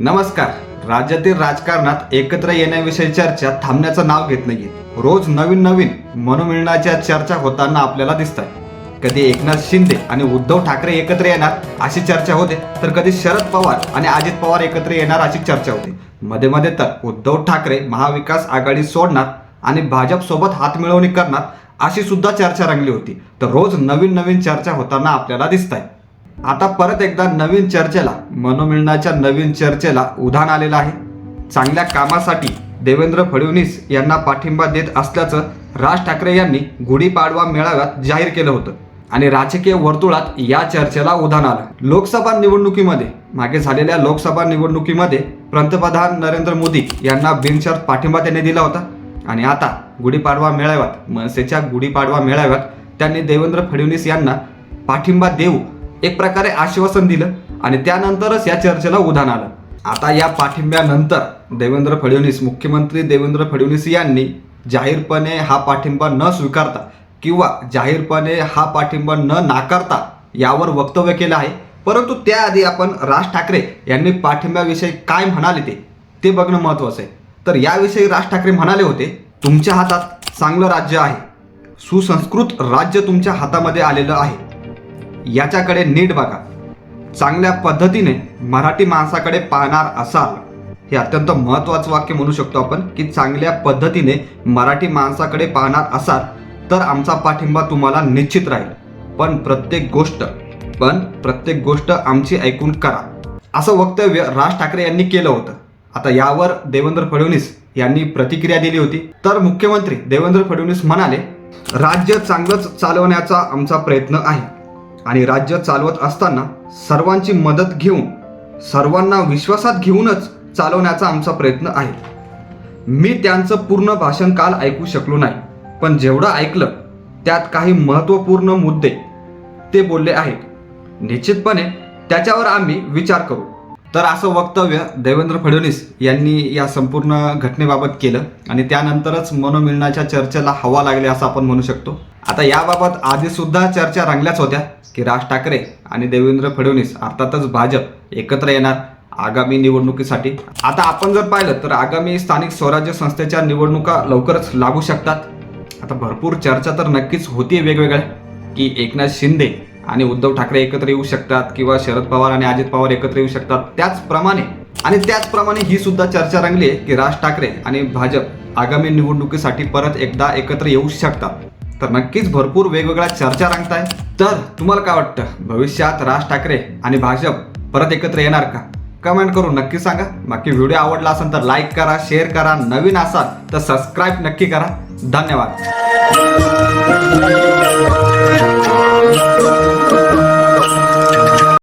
नमस्कार. राज्यातील राजकारणात एकत्र येण्याविषयी चर्चा थांबण्याचं नाव घेत नाहीये. रोज नवीन नवीन मनोमिळण्याच्या चर्चा होताना आपल्याला दिसत आहे कधी एकनाथ शिंदे आणि उद्धव ठाकरे एकत्र येणार अशी चर्चा होते तर कधी शरद पवार आणि अजित पवार एकत्र येणार अशी चर्चा होते. मध्ये मध्ये तर उद्धव ठाकरे महाविकास आघाडी सोडणार आणि भाजप सोबत हातमिळवणी करणार अशी सुद्धा चर्चा रंगली होती. तर रोज नवीन नवीन चर्चा होताना आपल्याला दिसत आहे आता परत एकदा नवीन चर्चेला मनोमिळनाच्या नवीन चर्चेला उधाण आलेलं आहे. चांगल्या कामासाठी देवेंद्र फडणवीस यांना पाठिंबा देत असल्याचं राज ठाकरे यांनी गुढीपाडवा मेळाव्यात जाहीर केलं होतं. आणि राजकीय वर्तुळात या चर्चेला उधाण आलं. लोकसभा निवडणुकीमध्ये मागे झालेल्या लोकसभा निवडणुकीमध्ये पंतप्रधान नरेंद्र मोदी यांना बिनशर्त पाठिंबा त्यांनी दिला होता. आणि आता गुढीपाडवा मेळाव्यात मनसेच्या गुढीपाडवा मेळाव्यात त्यांनी देवेंद्र फडणवीस यांना पाठिंबा देऊ एक प्रकारे आश्वासन दिलं आणि त्यानंतरच या चर्चेला उधाण आलं. आता या पाठिंब्यानंतर देवेंद्र फडणवीस मुख्यमंत्री देवेंद्र फडणवीस यांनी जाहीरपणे हा पाठिंबा न स्वीकारता किंवा जाहीरपणे हा पाठिंबा न नाकारता यावर वक्तव्य केलं आहे. परंतु त्याआधी आपण राज ठाकरे यांनी पाठिंब्याविषयी काय म्हणाले ते ते बघणं महत्त्वाचं आहे. तर याविषयी राज ठाकरे म्हणाले होते तुमच्या हातात चांगलं राज्य आहे. सुसंस्कृत राज्य तुमच्या हातामध्ये आलेलं आहे. याच्याकडे नीट बघा. चांगल्या पद्धतीने मराठी माणसाकडे पाहणार असाल हे अत्यंत महत्वाचं वाक्य म्हणू शकतो आपण की चांगल्या पद्धतीने मराठी माणसाकडे पाहणार असाल तर आमचा पाठिंबा तुम्हाला निश्चित राहील. पण प्रत्येक गोष्ट पण प्रत्येक गोष्ट आमची ऐकून करा. असं वक्तव्य राज ठाकरे यांनी केलं होतं. आता यावर देवेंद्र फडणवीस यांनी प्रतिक्रिया दिली होती. तर मुख्यमंत्री देवेंद्र फडणवीस म्हणाले राज्य चांगलंच चालवण्याचा आमचा प्रयत्न आहे. आणि राज्य चालवत असताना सर्वांची मदत घेऊन सर्वांना विश्वासात घेऊनच चालवण्याचा आमचा प्रयत्न आहे. मी त्यांचं पूर्ण भाषण काल ऐकू शकलो नाही पण जेवढं ऐकलं त्यात काही महत्त्वपूर्ण मुद्दे ते बोलले आहेत. निश्चितपणे त्याच्यावर आम्ही विचार करू. तर असं वक्तव्य देवेंद्र फडणवीस यांनी या संपूर्ण घटनेबाबत केलं आणि त्यानंतरच मनोमिलनाच्या चर्चेला हवा लागली असं आपण म्हणू शकतो. आता याबाबत आधीसुद्धा चर्चा रंगल्याच होत्या. की राज ठाकरे आणि देवेंद्र फडणवीस अर्थातच भाजप एकत्र येणार आगामी निवडणुकीसाठी. आता आपण जर पाहिलं तर आगामी स्थानिक स्वराज्य संस्थेच्या निवडणुका लवकरच लागू शकतात. आता भरपूर चर्चा तर नक्कीच होती वेगवेगळ्या की एकनाथ शिंदे आणि उद्धव ठाकरे एकत्र येऊ शकतात किंवा शरद पवार आणि अजित पवार एकत्र येऊ शकतात. त्याचप्रमाणे आणि त्याचप्रमाणे ही सुद्धा चर्चा रंगली आहे की राज ठाकरे आणि भाजप आगामी निवडणुकीसाठी परत एकदा एकत्र येऊ शकतात. तर नक्कीच भरपूर वेगवेगळ्या चर्चा रंगताय तर तुम्हाला काय वाटतं? भविष्यात राज ठाकरे आणि भाजप परत एकत्र येणार का? कमेंट करून नक्की सांगा. बाकी व्हिडिओ आवडला असेल तर लाईक करा शेअर करा. नवीन असाल तर सबस्क्राईब नक्की करा. धन्यवाद.